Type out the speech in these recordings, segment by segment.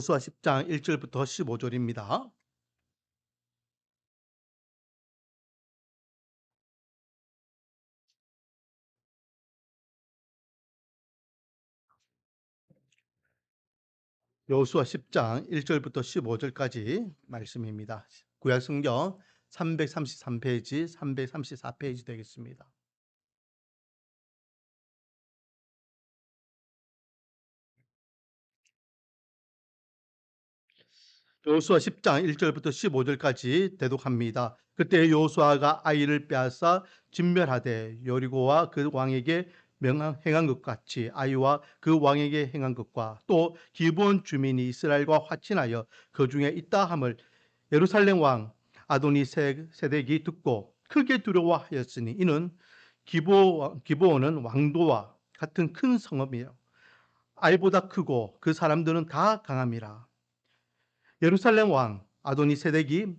여호수아 10장 1절부터 15절입니다. 여호수아 10장 1절부터 15절까지 말씀입니다. 구약 성경 333페이지, 334페이지 되겠습니다. 여호수아 10장 1절부터 15절까지 대독합니다. 그때 여호수아가 아이를 빼앗아 진멸하되 여리고와 그 왕에게 명한 행한 것 같이 아이와 그 왕에게 행한 것과 또 기본 주민이 이스라엘과 화친하여 그 중에 있다 함을 예루살렘 왕 아도니 세덱이 듣고 크게 두려워하였으니 이는 기보 기보는 왕도와 같은 큰 성읍이요 아이보다 크고 그 사람들은 다 강함이라 예루살렘 왕 아도니 세덱이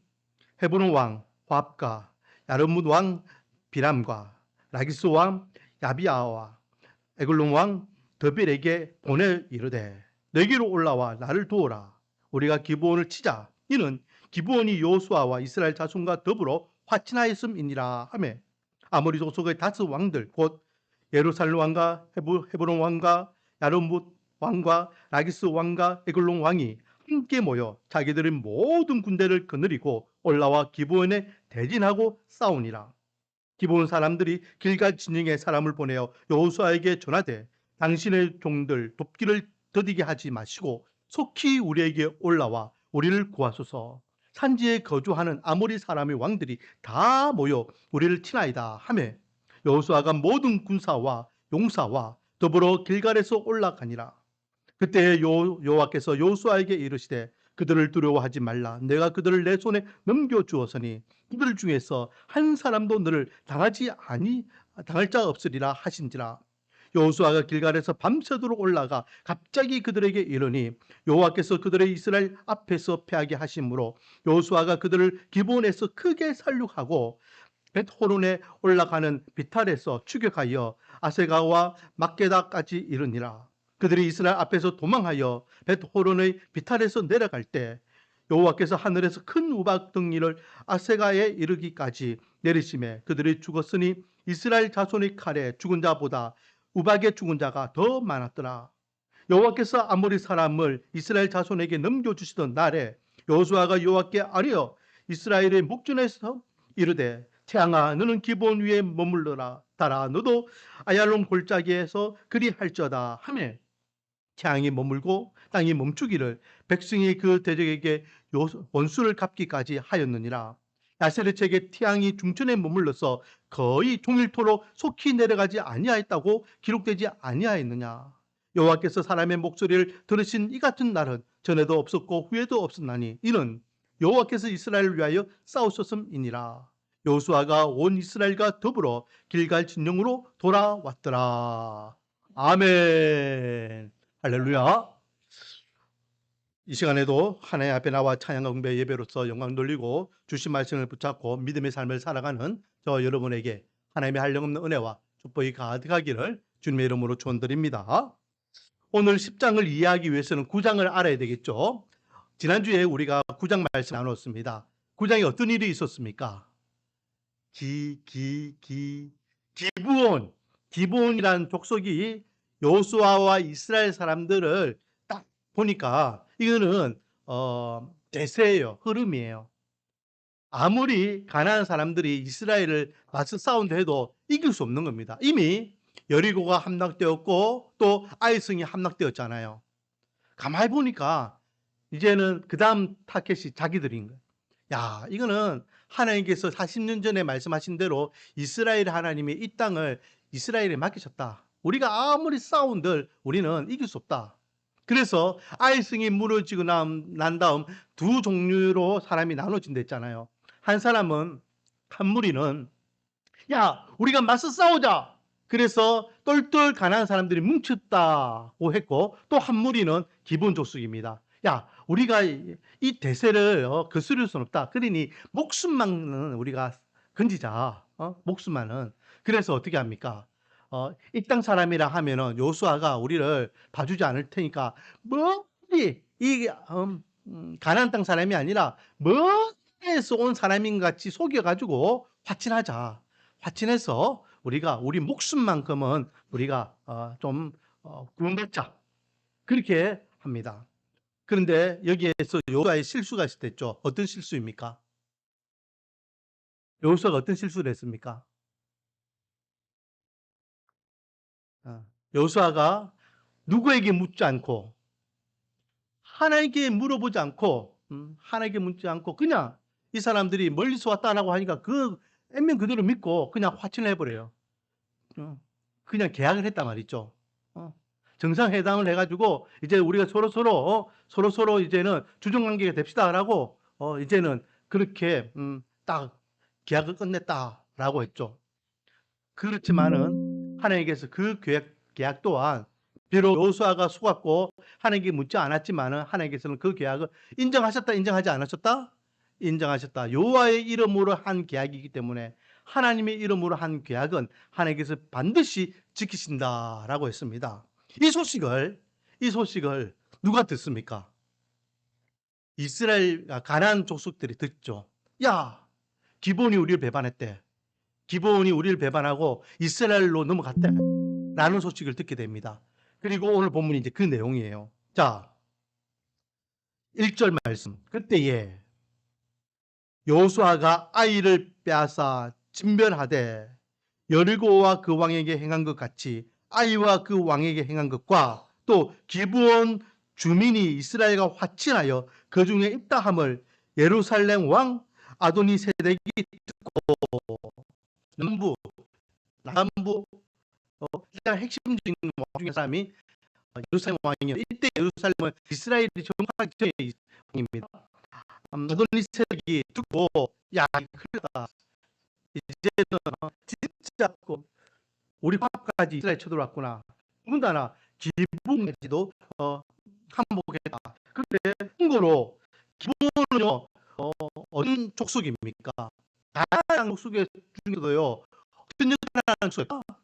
헤브론 왕 화합과 야르뭇 왕 비람과 라기스 왕 야비아와 에글론 왕 더빌에게 보내 이르되 내게로 올라와 나를 도우라. 우리가 기브온을 치자. 이는 기브온이 요수아와 이스라엘 자손과 더불어 화친하였음이니라 하매 아모리 족속의 다스 왕들 곧 예루살렘 왕과 헤브론 왕과 야르뭇 왕과 라기스 왕과 에글론 왕이 함께 모여 자기들의 모든 군대를 거느리고 올라와 기브온에 대진하고 싸우니라. 기브온 사람들이 길갈 진영에 사람을 보내어 여호수아에게 전하되 당신의 종들 돕기를 더디게 하지 마시고 속히 우리에게 올라와 우리를 구하소서. 산지에 거주하는 아모리 사람의 왕들이 다 모여 우리를 치나이다 하매 여호수아가 모든 군사와 용사와 더불어 길갈에서 올라가니라. 그때 요, 여호와께서 여호수아에게 이르시되 그들을 두려워하지 말라. 내가 그들을 내 손에 넘겨 주었으니 그들 중에서 한 사람도 너를 당하지 아니 당할 자 없으리라 하신지라. 여호수아가 길갈에서 밤새도록 올라가 갑자기 그들에게 이르니 여호와께서 그들의 이스라엘 앞에서 패하게 하심으로 여호수아가 그들을 기본에서 크게 살육하고 벳호론에 올라가는 비탈에서 추격하여 아세가와 막게다까지 이르니라. 그들이 이스라엘 앞에서 도망하여 벳호론의 비탈에서 내려갈 때 여호와께서 하늘에서 큰 우박 등이를 아세가에 이르기까지 내리심에 그들이 죽었으니 이스라엘 자손의 칼에 죽은 자보다 우박에 죽은 자가 더 많았더라. 여호와께서 아모리 사람을 이스라엘 자손에게 넘겨주시던 날에 여호수아가 여호와께 아뢰어 이스라엘의 목전에서 이르되 태양아 너는 기본 위에 머물러라 달아 너도 아얄론 골짜기에서 그리할지어다 하매 태양이 머물고 땅이 멈추기를 백성이 그 대적에게 원수를 갚기까지 하였느니라. 야세르책의 태양이 중천에 머물러서 거의 종일토록 속히 내려가지 아니하였다고 기록되지 아니하였느냐. 여호와께서 사람의 목소리를 들으신 이 같은 날은 전에도 없었고 후에도 없었나니 이는 여호와께서 이스라엘을 위하여 싸우셨음이니라. 여호수아가 온 이스라엘과 더불어 길갈 진영으로 돌아왔더라. 아멘. 할렐루야. 이 시간에도 하나님 앞에 나와 찬양 응배 예배로서 영광 돌리고 주신 말씀을 붙잡고 믿음의 삶을 살아가는 저 여러분에게 하나님의 한량없는 은혜와 축복이 가득하기를 주님의 이름으로 축원드립니다. 오늘 10장을 이해하기 위해서는 9장을 알아야 되겠죠. 지난주에 우리가 9장 말씀 나눴습니다. 9장에 어떤 일이 있었습니까? 기, 기, 기, 기부온. 기부온이라는 족속이 여호수아와 이스라엘 사람들을 딱 보니까 이거는 어, 대세예요. 흐름이에요. 아무리 가난한 사람들이 이스라엘을 맞서 싸운다 해도 이길 수 없는 겁니다. 이미 여리고가 함락되었고 또 아이성이 함락되었잖아요. 가만히 보니까 이제는 그 다음 타켓이 자기들인 거예요. 야, 이거는 하나님께서 40년 전에 말씀하신 대로 이스라엘 하나님이 이 땅을 이스라엘에 맡기셨다. 우리가 아무리 싸운들 우리는 이길 수 없다. 그래서 아이승이 무너지고 난 다음 두 종류로 사람이 나눠진다 했잖아요. 한 사람은 한 무리는 야 우리가 맞서 싸우자. 그래서 똘똘 가난한 사람들이 뭉쳤다고 했고 또 한 무리는 기본 족속입니다. 야 우리가 이 대세를 어, 거스를 수는 없다. 그러니 목숨만은 우리가 건지자. 어? 목숨만은. 그래서 어떻게 합니까? 어, 이땅 사람이라 하면은 요수아가 우리를 봐주지 않을 테니까 뭐 빨리 이 음, 음, 가나안 땅 사람이 아니라 먼데서 온 사람인 같이 속여 가지고 화친하자. 화친해서 우리가 우리 목숨만큼은 우리가 어, 좀 어, 구원받자. 그렇게 합니다. 그런데 여기에서 여호수아의 실수가 있었죠. 어떤 실수입니까? 여호수아가 어떤 실수를 했습니까? 여호수아가 누구에게 묻지 않고 하나님께 물어보지 않고 음, 하나님께 묻지 않고 그냥 이 사람들이 멀리서 왔다라고 하니까 그 액면 그대로 믿고 그냥 화친을 해버려요. 어, 그냥 계약을 했단 말이죠. 어, 정상회담을 해가지고 이제 우리가 서로 서로 어, 서로 서로 이제는 주종관계가 됩시다라고 어, 이제는 그렇게 음, 딱 계약을 끝냈다라고 했죠. 그렇지만은 하나님께서 그 계약, 계약 또한 비록 여호수아가 속았고 하나님께 묻지 않았지만은 하나님께서는 그 계약을 인정하셨다 인정하지 않으셨다 인정하셨다 여호와의 이름으로 한 계약이기 때문에 하나님의 이름으로 한 계약은 하나님께서 반드시 지키신다라고 했습니다. 이 소식을 이 소식을 누가 듣습니까? 이스라엘 아, 가나안 족속들이 듣죠. 야, 기본이 우리를 배반했대. 기본이 우리를 배반하고 이스라엘로 넘어갔대. 라는 소식을 듣게 됩니다. 그리고 오늘 본문이 이제 그 내용이에요. 자, 1절 말씀. 그때에 여호수아가 아이를 빼앗아 진멸하되 여리고와 그 왕에게 행한 것 같이 아이와 그 왕에게 행한 것과 또 기브온 주민이 이스라엘과 화친하여 그 중에 있다 함을 예루살렘 왕 아도니 세덱이 듣고 남부 남부 어, 가장 핵심적인 왕 중에 사람이 어, 예루살렘 왕이요. 이때 예루살렘은 이스라엘이 정복하기 전의 왕입니다. 음, 아도니 세덱이 듣고 야 그러다 이제는 어, 진짜 그 우리 밥까지 이스라엘 쳐들어왔구나. 더군다나 기본까지도 어, 항복했다. 그런데 참고로 기본은요 어, 어떤 족속입니까? 다양한 족속의 중에서도요 어떤 여자라는 족속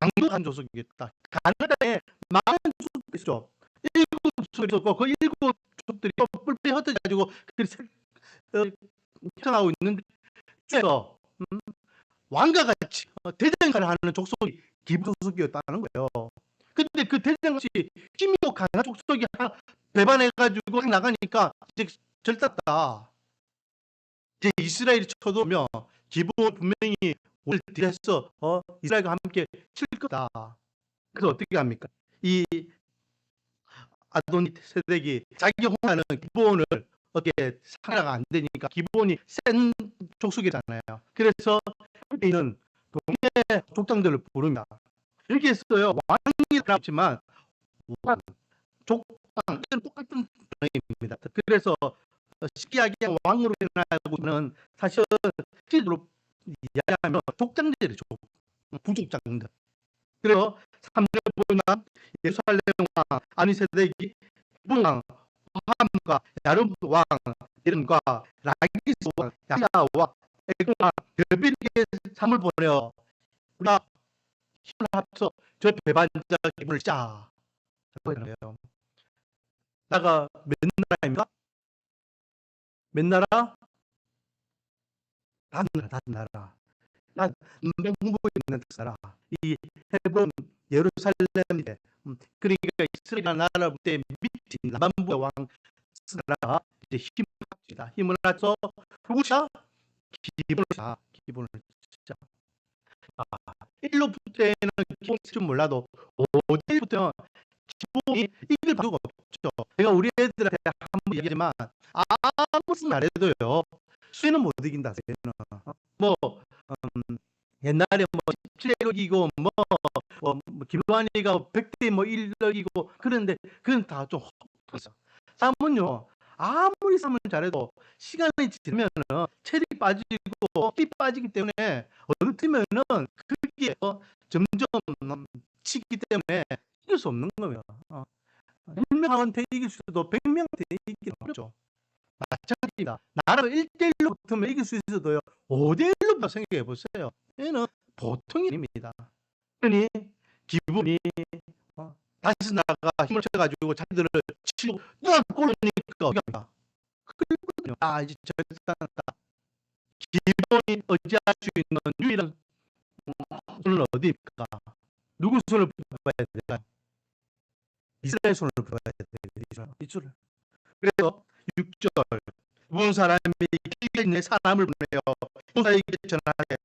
왕도한 족속이겠다. 가나다에 많은 족속이 있죠. 일곱 족속이 있었고 그 일곱 족속들이 뿔뿔이 흩어져가지고 그렇게 형성하고 있는데 그래서 음, 왕과 같이 어, 대장간을 하는 족속이 기부 족속이었다는 거예요. 근데 그 대장같이 힘이 강한 족속이 하나 배반해가지고 나가니까 이제 절단다. 이제 이스라엘이 쳐들어오면 기본 분명히 오늘 뒤에서 어, 이스라엘과 함께 칠 거다. 그래서 어떻게 합니까? 이 아도니 세덱이 자기 혼자는 기본을 어떻게 상하가 안 되니까 기본이 센 족속이잖아요. 그래서 있는 동네 족장들을 부릅니다. 이렇게 했어요. 왕이라고 했지만 왕, 족장 똑같은 단어입니다. 그래서 쉽게 하기에 왕으로 변하고는 사실 실제로 이야기하면 족장들이죠. 부족장들. 그래서 3절 보면 예루살렘 왕 아니세덱이 왕 함과 야름 왕 이름과 라기스 왕 야야와 에그와 별비에게 삼을 보내어 우리가 힘을 합쳐 저 배반자 기분을 짜. 그래요. 나가 몇 나라입니까? 몇 나라? 다섯 나라, 다섯 나라. 난 흥부에 있는 나라. 이 헤브론 예루살렘에 음, 그러니까 이스라엘 나라 때 밑인 남반부의 왕 나라가 이제 힘을 합치다. 힘을 합쳐 누구자 기본을 자 기본을 자. 아, 1로부터는 기본이 좀 몰라도 5일부터는 기본이 이길 방법가 없죠. 제가 우리 애들한테 한 번 얘기하지만 아무리 잘해도요 수위는 못 이긴다. 수위는. 뭐 음, 옛날에 뭐 17로 이기고 뭐, 뭐, 뭐 김로한이가 100대 뭐 1로 이기고 그런데 그건 다좀 싸움은요 아무리 싸움을 잘해도 시간이 지나면은 체력이 빠지고 힘이 빠지기 때문에 어느 팀면은 그게 어, 점점 치기 때문에 이길 수 없는 거예요. 어. 1명한테 이길 수도 100명한테 이기기 어렵죠. 마찬가지입니다. 나라가 1대1로 붙으면 이길 수 있어도요. 5대1로 생각해 보세요. 얘는 보통이 아닙니다. 그러니 기분이 어, 다시 나가 힘을 쳐가지고 자기들을 치고 누가 골르니까 어떻게 그거든요. 아 이제 절단한다. 기본이 의지할 수 있는 유일한 손은 어디입니까? 누구 손을 봐야 될까요? 이스라엘 손을 봐야 돼요. 이스라엘. 그래서 6절 본 사람이 있는 사람을 보내요. 본사에게 전하되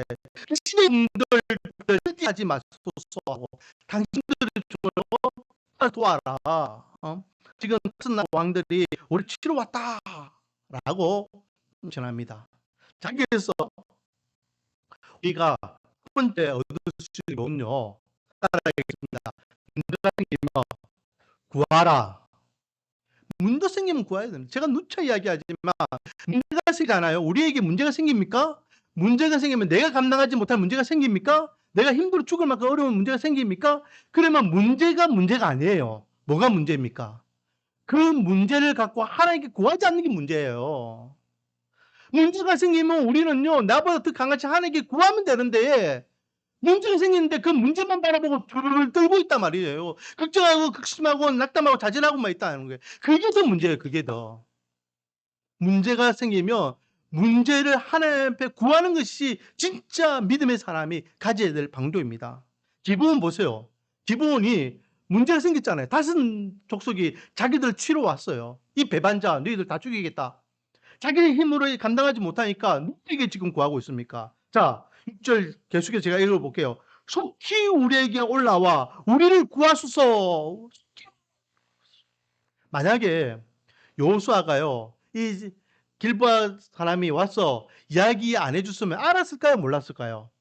당신들 하지 마소서 하고 당신들의 종을 도와라. 어? 지금 쓴 왕들이 우리 치러 왔다 라고 전합니다. 자, 그래서 우리가 첫 번째 얻을 수 있는. 문제가 생기면 구하라. 문제 생기면 구해야 됩니다. 제가 누차 이야기하지만 문제가 생기잖아요. 우리에게 문제가 생깁니까? 문제가 생기면 내가 감당하지 못할 문제가 생깁니까? 내가 힘들어 죽을 만큼 어려운 문제가 생깁니까? 그러면 문제가 문제가 아니에요. 뭐가 문제입니까? 그 문제를 갖고 하나님께 구하지 않는 게 문제예요. 문제가 생기면 우리는요, 나보다 더 강같이 하나님께 구하면 되는데, 문제가 생기는데 그 문제만 바라보고 두루를 떨고 있단 말이에요. 걱정하고 극심하고 낙담하고 자진하고만 있다는 거예요. 그게 더 문제예요, 그게 더. 문제가 생기면 문제를 하나님 앞에 구하는 것이 진짜 믿음의 사람이 가져야 될 방도입니다. 기브온 보세요. 기브온이 문제가 생겼잖아요. 다섯 족속이 자기들 치러 왔어요. 이 배반자 너희들 다 죽이겠다. 자기의 힘으로 감당하지 못하니까 누구에게 지금 구하고 있습니까? 자, 6절 계속해서 제가 읽어볼게요. 속히 우리에게 올라와 우리를 구하소서. 만약에 여호수아가요, 이 길보아 사람이 와서 이야기 안 해줬으면 알았을까요? 몰랐을까요?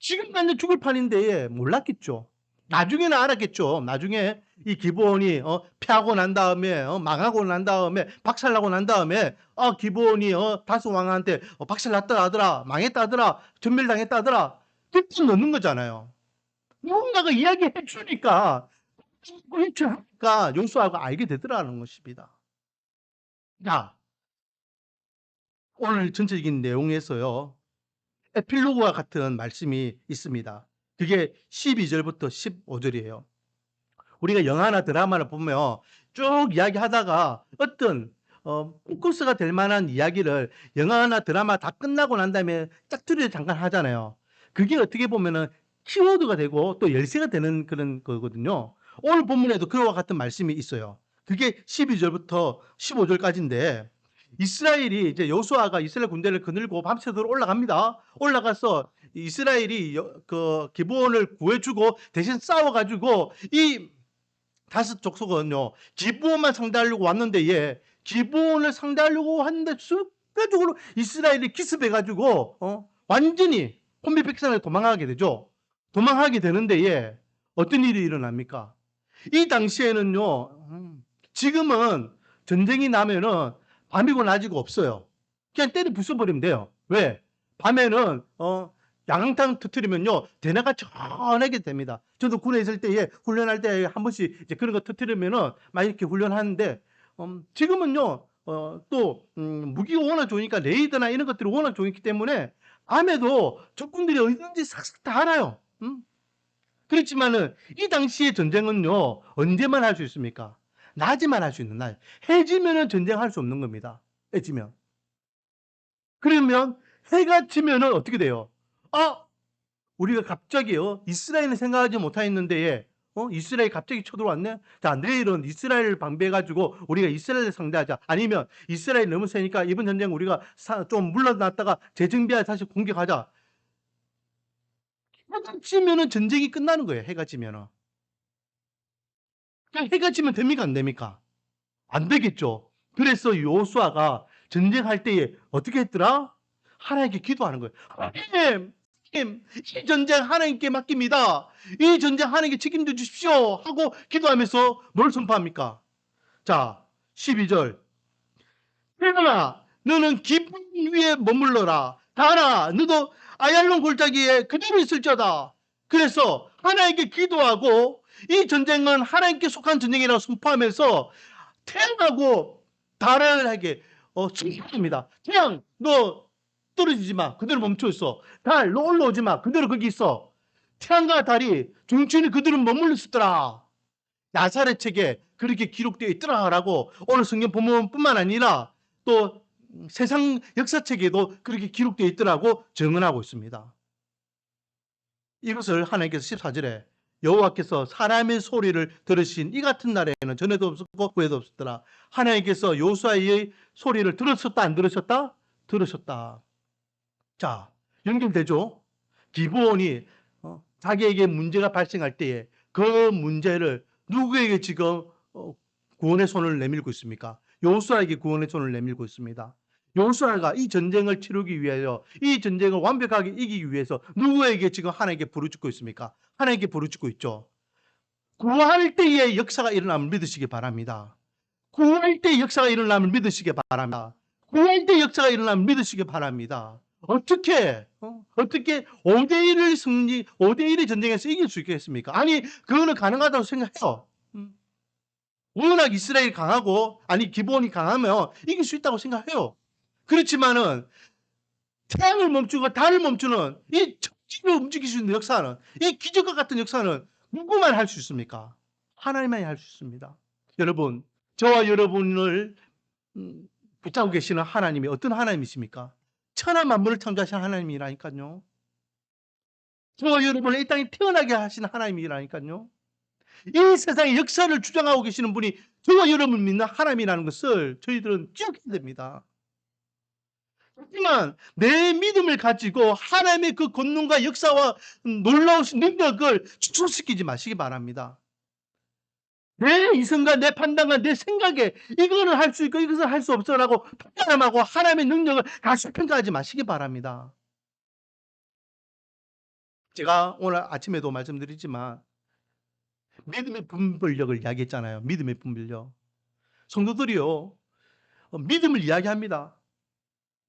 지금 완전 죽을 판인데 몰랐겠죠. 나중에는 알았겠죠. 나중에 이 기본이 어, 패하고 난 다음에 어, 망하고 난 다음에 박살나고 난 다음에 어, 기본이 어, 다스 왕한테 어, 박살났다 하더라 망했다 하더라 전멸당했다 하더라 그때 넣는 거잖아요. 누군가가 이야기해 주니까 그러니까 용수하고 알게 되더라는 것입니다. 자, 오늘 전체적인 내용에서요. 에필로그와 같은 말씀이 있습니다. 그게 12절부터 15절이에요. 우리가 영화나 드라마를 보면 쭉 이야기하다가 어떤 어, 포커스가 될 만한 이야기를 영화나 드라마 다 끝나고 난 다음에 짝투리를 잠깐 하잖아요. 그게 어떻게 보면은 키워드가 되고 또 열쇠가 되는 그런 거거든요. 오늘 본문에도 그와 같은 말씀이 있어요. 그게 12절부터 15절까지인데 이스라엘이 이제 여수아가 이스라엘 군대를 거늘고 밤새도록 올라갑니다. 올라가서 이스라엘이 여- 그 기브온을 구해주고 대신 싸워가지고 이 다섯 족속은요 기브온만 상대하려고 왔는데 얘 기브온을 상대하려고 하는데 순간적으로 이스라엘이 기습해가지고 어 완전히 혼비 백산에 도망가게 되죠. 도망하게 되는데 얘 어떤 일이 일어납니까? 이 당시에는요 음, 지금은 전쟁이 나면은 밤이고 낮이고 없어요. 그냥 때려 부숴버리면 돼요. 왜? 밤에는 어 양탕 터트리면요 대나가 전하게 됩니다. 저도 군에 있을 때에 훈련할 때 한 번씩 이제 그런 거 터트리면은 막 이렇게 훈련하는데 음, 지금은요 어, 또 음, 무기가 워낙 좋으니까 레이더나 이런 것들이 워낙 좋기 때문에 밤에도 적군들이 어디든지 싹싹 다 알아요. 음? 그렇지만은 이 당시의 전쟁은요 언제만 할 수 있습니까? 낮에만 할 수 있는 날. 해지면은 전쟁할 수 없는 겁니다. 해지면. 그러면 해가 지면은 어떻게 돼요? 아, 우리가 갑자기요 이스라엘을 생각하지 못하였는데 어 이스라엘 이 갑자기 쳐들어왔네. 자 내일은 이스라엘을 방비해가지고 우리가 이스라엘을 상대하자. 아니면 이스라엘 너무 세니까 이번 전쟁 우리가 사- 좀 물러났다가 재정비하여 다시 공격하자. 해가 지면은 전쟁이 끝나는 거예요. 해가 지면은. 그냥 해가 지면 됩니까 안 됩니까? 안 되겠죠. 그래서 요수아가 전쟁할 때에 어떻게 했더라? 하나님께 기도하는 거예요. 하나님, 이 전쟁 하나님께 맡깁니다. 이 전쟁 하나님께 책임져 주십시오. 하고 기도하면서 뭘 선포합니까? 자, 12절. 회들아, 너는 기쁨 위에 머물러라. 다라, 너도 아얄론 골짜기에 그대로 있을지어다. 그래서 하나님께 기도하고 이 전쟁은 하나님께 속한 전쟁이라고 선포하면서 태양하고 달에게 어, 충격합니다. 태양, 너 떨어지지 마. 그대로 멈춰 있어. 달, 너 올라오지 마. 그대로 거기 있어. 태양과 달이 중춘이 그대로 머물러 있었더라. 나사렛 책에 그렇게 기록되어 있더라라고 오늘 성경 본문뿐만 아니라 또 세상 역사책에도 그렇게 기록되어 있더라고 증언하고 있습니다. 이것을 하나님께서 14절에 여호와께서 사람의 소리를 들으신 이 같은 날에는 전에도 없었고 후에도 없었더라. 하나님께서 요수아의 소리를 들으셨다 안 들으셨다? 들으셨다. 자 연결되죠. 기부원이 어, 자기에게 문제가 발생할 때에 그 문제를 누구에게 지금 어, 구원의 손을 내밀고 있습니까? 요수아에게 구원의 손을 내밀고 있습니다. 요수아가 이 전쟁을 치르기 위하여 이 전쟁을 완벽하게 이기기 위해서 누구에게 지금 하나님께 부르짖고 있습니까? 하나님께 부르짖고 있죠. 구할 때의 역사가 일어남을 믿으시기 바랍니다. 구할 때 역사가 일어남을 믿으시기 바랍니다. 구할 때 역사가 일어남을 믿으시기 바랍니다. 어떻게 어? 어떻게 5대 1을 승리 5대 1의 전쟁에서 이길 수 있겠습니까? 아니 그거는 가능하다고 생각해요. 음. 워낙 이스라엘이 강하고 아니 기본이 강하면 이길 수 있다고 생각해요. 그렇지만은 태양을 멈추고 달을 멈추는 이 천지를 움직일 수 있는 역사는 이 기적과 같은 역사는 누구만 할 수 있습니까? 하나님만이 할 수 있습니다. 여러분 저와 여러분을 음, 붙잡고 계시는 하나님이 어떤 하나님이십니까? 천하 만물을 창조하신 하나님이라니까요. 저와 여러분을 이 땅에 태어나게 하신 하나님이라니까요. 이 세상의 역사를 주장하고 계시는 분이 저와 여러분 믿는 하나님이라는 것을 저희들은 기억해야 됩니다. 하지만 내 믿음을 가지고 하나님의 그 권능과 역사와 놀라우신 능력을 추출시키지 마시기 바랍니다. 내 이성과 내 판단과 내 생각에 이거는 할 수 있고 이것은 할 수 없어라고 판단하고 하나님의 능력을 가시평가하지 마시기 바랍니다. 제가 오늘 아침에도 말씀드리지만 믿음의 분별력을 이야기했잖아요. 믿음의 분별력. 성도들이요. 어, 믿음을 이야기합니다.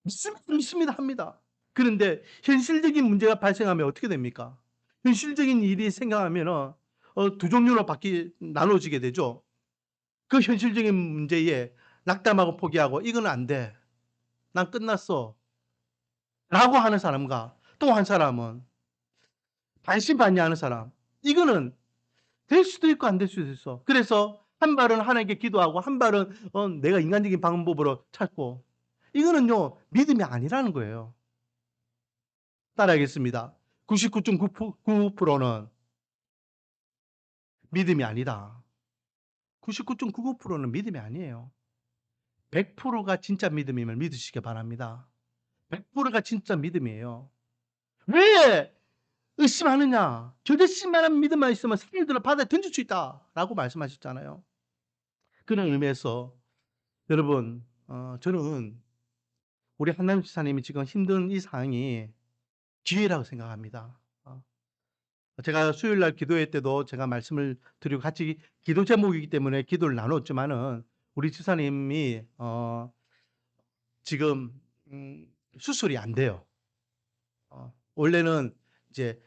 믿습니다, 믿습니다 합니다. 그런데 현실적인 문제가 발생하면 어떻게 됩니까? 현실적인 일이 생각하면 어, 두 종류로 바뀌 나눠지게 되죠. 그 현실적인 문제에 낙담하고 포기하고 이건 안 돼. 난 끝났어. 라고 하는 사람과 또 한 사람은 반신반의하는 사람. 이거는 될 수도 있고 안 될 수도 있어. 그래서 한 발은 하나님께 기도하고 한 발은 어, 내가 인간적인 방법으로 찾고 이거는요 믿음이 아니라는 거예요. 따라하겠습니다. 99.9%는 믿음이 아니다. 99.99%는 믿음이 아니에요. 100%가 진짜 믿음임을 믿으시기 바랍니다. 100%가 진짜 믿음이에요. 왜 의심하느냐? 저대심만한 믿음만 있으면 생일들을 바다에 던질 수 있다. 라고 말씀하셨잖아요. 그런 의미에서 여러분, 어, 저는 우리 한남 지사님이 지금 힘든 이 상황이 기회라고 생각합니다. 어. 제가 수요일 날 기도회 때도 제가 말씀을 드리고 같이 기도 제목이기 때문에 기도를 나눴지만은 우리 지사님이 어, 지금 음, 수술이 안 돼요. 어, 원래는 이제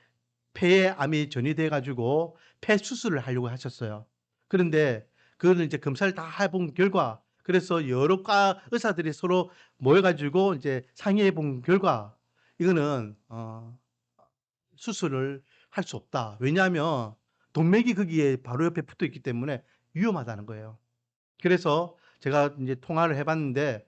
폐에 암이 전이돼 가지고 폐 수술을 하려고 하셨어요. 그런데 그거는 이제 검사를 다 해본 결과 그래서 여러 과 의사들이 서로 모여 가지고 이제 상의해 본 결과 이거는 어, 수술을 할 수 없다. 왜냐하면 동맥이 거기에 바로 옆에 붙어 있기 때문에 위험하다는 거예요. 그래서 제가 이제 통화를 해봤는데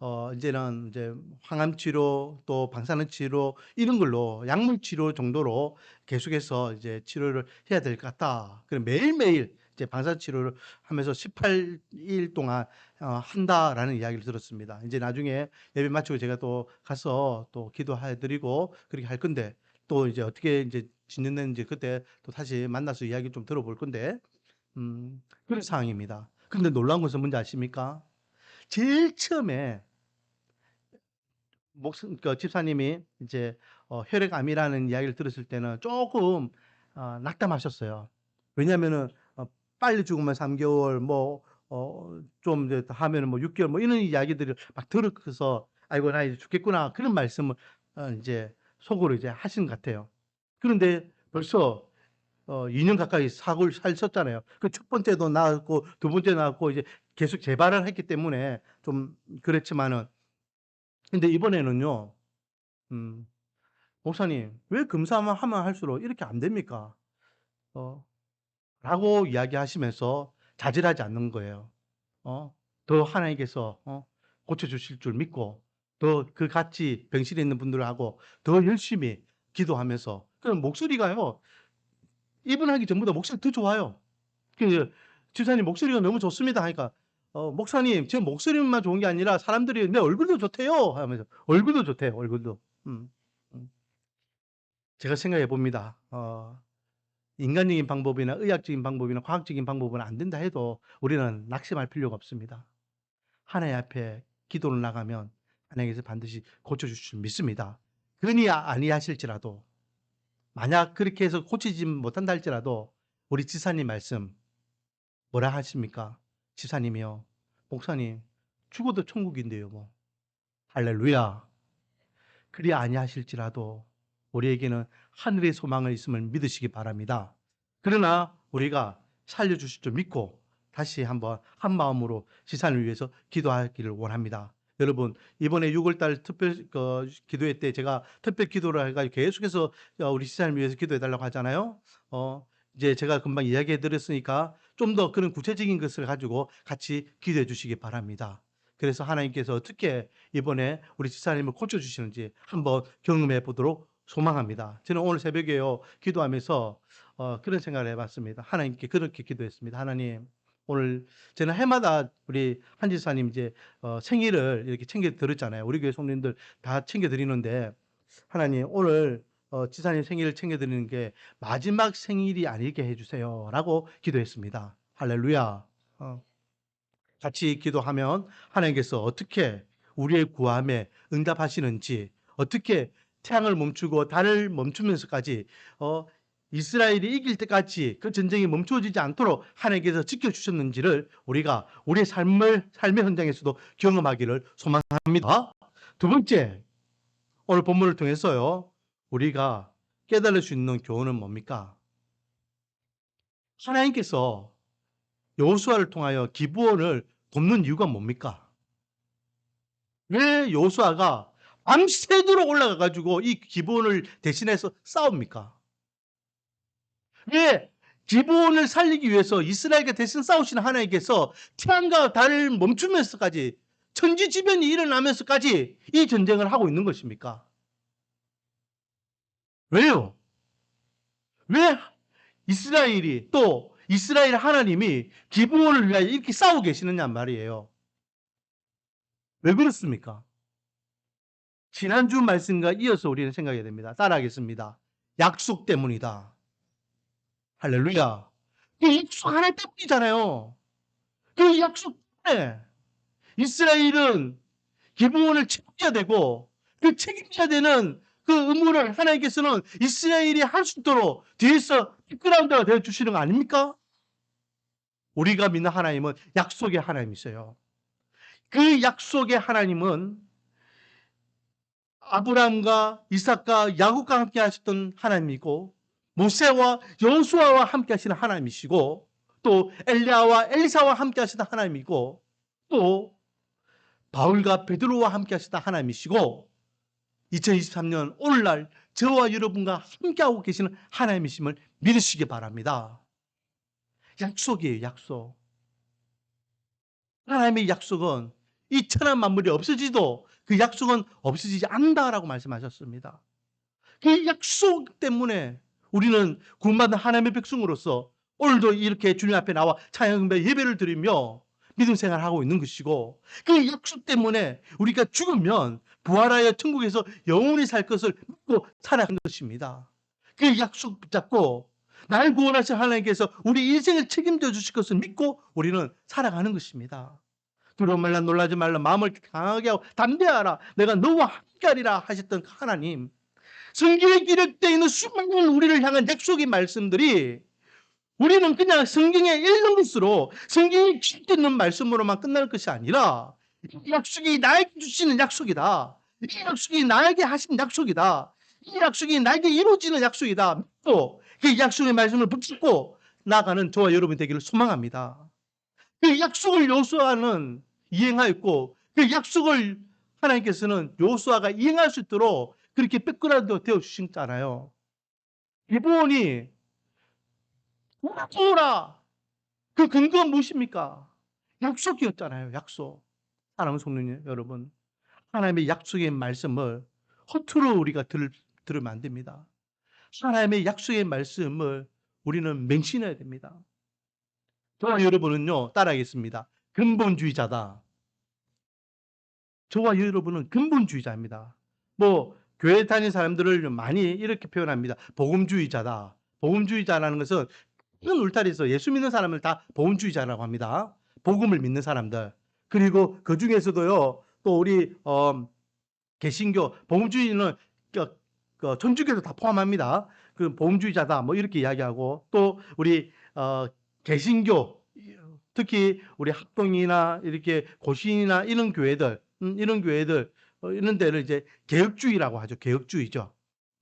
어, 이제는 이제 항암 치료 또 방사능 치료 이런 걸로 약물 치료 정도로 계속해서 이제 치료를 해야 될 것 같다. 그럼 매일매일 이제 방사능 치료를 하면서 18일 동안 어, 한다라는 이야기를 들었습니다. 이제 나중에 예배 마치고 제가 또 가서 또 기도해 드리고 그렇게 할 건데 또 이제 어떻게 이제 진행되는지 그때 또 다시 만나서 이야기 좀 들어볼 건데 음, 그런 상황입니다. 근데 놀라운 것은 뭔지 아십니까? 제일 처음에 목사 그 집사님이 이제 어, 혈액암이라는 이야기를 들었을 때는 조금 어, 낙담하셨어요. 왜냐하면은 어, 빨리 죽으면 3개월 뭐 어, 좀 이제 하면은 뭐 6개월 뭐 이런 이야기들을 막 들어서 아이고 나 이제 죽겠구나 그런 말씀을 어, 이제 속으로 이제 하신 것 같아요. 그런데 벌써 어, 2년 가까이 사고를 살셨잖아요. 그 첫 번째도 나았고 두 번째 나았고 이제 계속 재발을 했기 때문에 좀 그랬지만은 근데 이번에는요. 음, 목사님 왜 검사만 하면 할수록 이렇게 안 됩니까? 어, 라고 이야기하시면서 자질하지 않는 거예요. 어? 더 하나님께서 어? 고쳐주실 줄 믿고 더 그 같이 병실에 있는 분들하고 더 열심히 기도하면서 그럼 목소리가요 입원하기 전보다 목소리 더 좋아요. 그 집사님 목소리가 너무 좋습니다 하니까 어, 목사님 제 목소리만 좋은 게 아니라 사람들이 내 얼굴도 좋대요 하면서 얼굴도 좋대요 얼굴도. 음, 음. 제가 생각해 봅니다. 어, 인간적인 방법이나 의학적인 방법이나 과학적인 방법은 안 된다 해도 우리는 낙심할 필요가 없습니다. 하나님 앞에 기도를 나가면 하나님께서 반드시 고쳐주실 줄 믿습니다. 그러니 아- 아니하실지라도 만약 그렇게 해서 고치지 못한다 할지라도 우리 지사님 말씀 뭐라 하십니까? 지사님이요. 목사님 죽어도 천국인데요 뭐. 할렐루야. 그리 아니하실지라도 우리에게는 하늘의 소망을 있음을 믿으시기 바랍니다. 그러나 우리가 살려주실 줄 믿고 다시 한번 한 마음으로 지산을 위해서 기도하기를 원합니다. 여러분 이번에 6월달 특별 그 기도회 때 제가 특별 기도를 해가지고 계속해서 어, 우리 지산을 위해서 기도해 달라고 하잖아요. 어 이제 제가 금방 이야기해 드렸으니까 좀 더 그런 구체적인 것을 가지고 같이 기도해 주시기 바랍니다. 그래서 하나님께서 어떻게 이번에 우리 지사님을 고쳐 주시는지 한번 경험해 보도록 소망합니다. 저는 오늘 새벽에요 기도하면서 어, 그런 생각을 해봤습니다. 하나님께 그렇게 기도했습니다. 하나님 오늘 저는 해마다 우리 한 지사님 이제 어, 생일을 이렇게 챙겨 드렸잖아요. 우리 교회 성도님들 다 챙겨 드리는데 하나님 오늘 어, 지사님 생일을 챙겨 드리는 게 마지막 생일이 아니게 해주세요라고 기도했습니다. 할렐루야. 어. 같이 기도하면 하나님께서 어떻게 우리의 구함에 응답하시는지 어떻게 태양을 멈추고 달을 멈추면서까지 어, 이스라엘이 이길 때까지 그 전쟁이 멈춰지지 않도록 하나님께서 지켜주셨는지를 우리가 우리의 삶을 삶의 현장에서도 경험하기를 소망합니다. 두 번째 오늘 본문을 통해서요 우리가 깨달을 수 있는 교훈은 뭡니까? 하나님께서 여호수아를 통하여 기부원을 돕는 이유가 뭡니까? 왜 여호수아가 밤새도록 올라가 가지고 이 기부원을 대신해서 싸웁니까? 왜 기부원을 살리기 위해서 이스라엘과 대신 싸우시는 하나님께서 태양과 달을 멈추면서까지 천지지변이 일어나면서까지 이 전쟁을 하고 있는 것입니까? 왜요? 왜 이스라엘이 또 이스라엘 하나님이 기부원을 위하여 이렇게 싸우고 계시느냐 말이에요. 왜 그렇습니까? 지난주 말씀과 이어서 우리는 생각해야 됩니다. 따라하겠습니다. 약속 때문이다. 할렐루야. 그 약속 하나 때문이잖아요. 그 약속 때문에 이스라엘은 기부원을 책임져야 되고 그 책임져야 되는 그 의무를 하나님께서는 이스라엘이 할 수 있도록 뒤에서 백그라운드가 되어 주시는 거 아닙니까? 우리가 믿는 하나님은 약속의 하나님이세요. 그 약속의 하나님은 아브라함과 이삭과 야곱과 함께 하셨던 하나님이고 모세와 여호수아와 함께 하시는 하나님이시고 또 엘리야와 엘리사와 함께 하시는 하나님이고 또 바울과 베드로와 함께 하시는 하나님이시고 2023년 오늘날 저와 여러분과 함께하고 계시는 하나님이심을 믿으시기 바랍니다. 약속이에요, 약속. 하나님의 약속은 이 천한 만물이 없어지도 그 약속은 없어지지 않는다라고 말씀하셨습니다. 그 약속 때문에 우리는 구원받은 하나님의 백성으로서 오늘도 이렇게 주님 앞에 나와 찬양배 예배를 드리며 믿음 생활을 하고 있는 것이고 그 약속 때문에 우리가 죽으면 부활하여 천국에서 영원히 살 것을 믿고 살아가는 것입니다. 그 약속 붙잡고 날 구원하신 하나님께서 우리 인생을 책임져 주실 것을 믿고 우리는 살아가는 것입니다. 두려움 말라 놀라지 말라 마음을 강하게 하고 담대하라 내가 너와 함께하리라 하셨던 그 하나님 성경에 기록되어 있는 수많은 우리를 향한 약속의 말씀들이 우리는 그냥 읽는 것으로 성경에 기록되는 말씀으로만 끝날 것이 아니라 이 약속이 나에게 주시는 약속이다. 이 약속이 나에게 하신 약속이다. 이 약속이 나에게 이루어지는 약속이다. 또 그 약속의 말씀을 붙잡고 나가는 저와 여러분 되기를 소망합니다. 그 약속을 요수아는 이행하였고 그 약속을 하나님께서는 요수아가 이행할 수 있도록 그렇게 뺏그라도 되어 주셨잖아요. 기본이 도우라. 그 근거는 무엇입니까? 약속이었잖아요. 약속. 사랑하는 성도님 여러분. 하나님의 약속의 말씀을 허투루 우리가 들, 들으면 안 됩니다. 하나님의 약속의 말씀을 우리는 맹신해야 됩니다. 저와 여러분은요, 따라하겠습니다. 근본주의자다. 저와 여러분은 근본주의자입니다. 뭐, 교회 다니는 사람들을 많이 이렇게 표현합니다. 복음주의자다. 복음주의자라는 것은 큰 울타리에서 예수 믿는 사람을 다 복음주의자라고 합니다. 복음을 믿는 사람들. 그리고 그 중에서도요, 또 우리, 어, 개신교, 복음주의는 그, 그 천주교도 다 포함합니다. 그 복음주의자다. 뭐 이렇게 이야기하고 또 우리, 어, 개신교, 특히 우리 학동이나 이렇게 고신이나 이런 교회들, 음, 이런 교회들, 어, 이런 데를 이제 개혁주의라고 하죠. 개혁주의죠.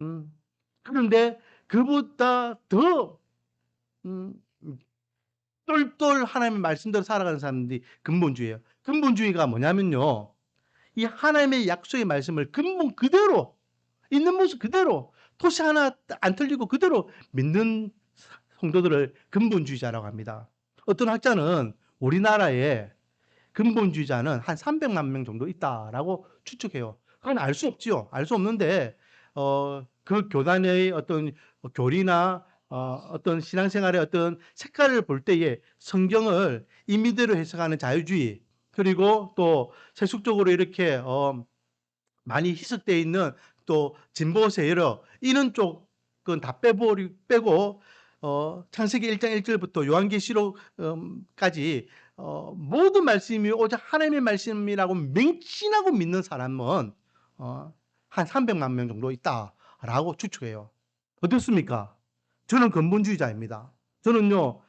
음. 그런데 그보다 더 음, 똘똘 하나님의 말씀대로 살아가는 사람들이 근본주의예요. 근본주의가 뭐냐면요. 이 하나님의 약속의 말씀을 근본 그대로 있는 모습 그대로 토시 하나 안 틀리고 그대로 믿는 성도들을 근본주의자라고 합니다. 어떤 학자는 우리나라에 근본주의자는 한 300만 명 정도 있다라고 추측해요. 그건 알 수 없지요. 알 수 없는데 어, 그 교단의 어떤 교리나 어, 어떤 신앙생활의 어떤 색깔을 볼 때에 성경을 임의대로 해석하는 자유주의 그리고 또 세속적으로 이렇게 어, 많이 희석되어 있는 또 진보 세력 이런 쪽은 다 빼버리 빼고 어, 창세기 1장 1절부터 요한계시록까지 어, 모든 말씀이 오직 하나님의 말씀이라고 맹신하고 믿는 사람은 어, 한 300만 명 정도 있다라고 추측해요. 어떻습니까? 저는 근본주의자입니다. 저는요,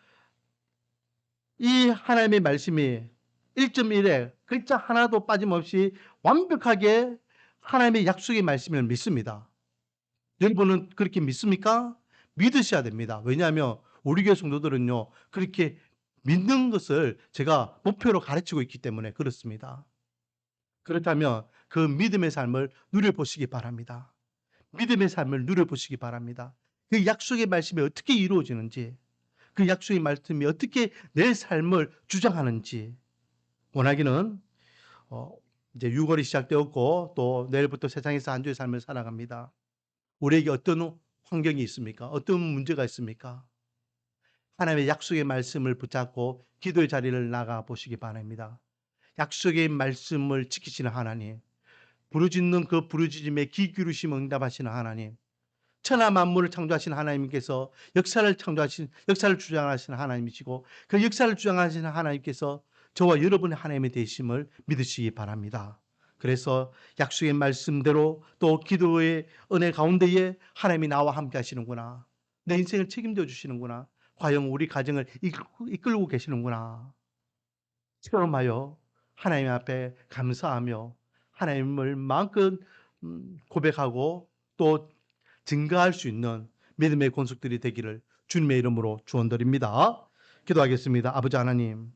이 하나님의 말씀이 1.1에 글자 하나도 빠짐없이 완벽하게 하나님의 약속의 말씀을 믿습니다. 여러분은 그렇게 믿습니까? 믿으셔야 됩니다. 왜냐하면 우리 교회 성도들은요, 그렇게 믿는 것을 제가 목표로 가르치고 있기 때문에 그렇습니다. 그렇다면 그 믿음의 삶을 누려보시기 바랍니다. 믿음의 삶을 누려보시기 바랍니다. 그 약속의 말씀이 어떻게 이루어지는지, 그 약속의 말씀이 어떻게 내 삶을 주장하는지, 원하기는, 어, 이제 6월이 시작되었고, 또 내일부터 세상에서 한 주의 삶을 살아갑니다. 우리에게 어떤 환경이 있습니까? 어떤 문제가 있습니까? 하나님의 약속의 말씀을 붙잡고 기도의 자리를 나가 보시기 바랍니다. 약속의 말씀을 지키시는 하나님, 부르짖는 그 부르짖음에 귀 기울이시며 응답하시는 하나님, 천하 만물을 창조하신 하나님께서 역사를 창조하신 역사를 주장하시는 하나님이시고 그 역사를 주장하시는 하나님께서 저와 여러분의 하나님의 되심을 믿으시기 바랍니다. 그래서 약속의 말씀대로 또 기도의 은혜 가운데에 하나님이 나와 함께 하시는구나. 내 인생을 책임져 주시는구나. 과연 우리 가정을 이끌고 계시는구나. 체험하여 하나님 앞에 감사하며 하나님을 마음껏 음, 고백하고 또 증가할 수 있는 믿음의 권속들이 되기를 주님의 이름으로 축원드립니다. 기도하겠습니다. 아버지 하나님,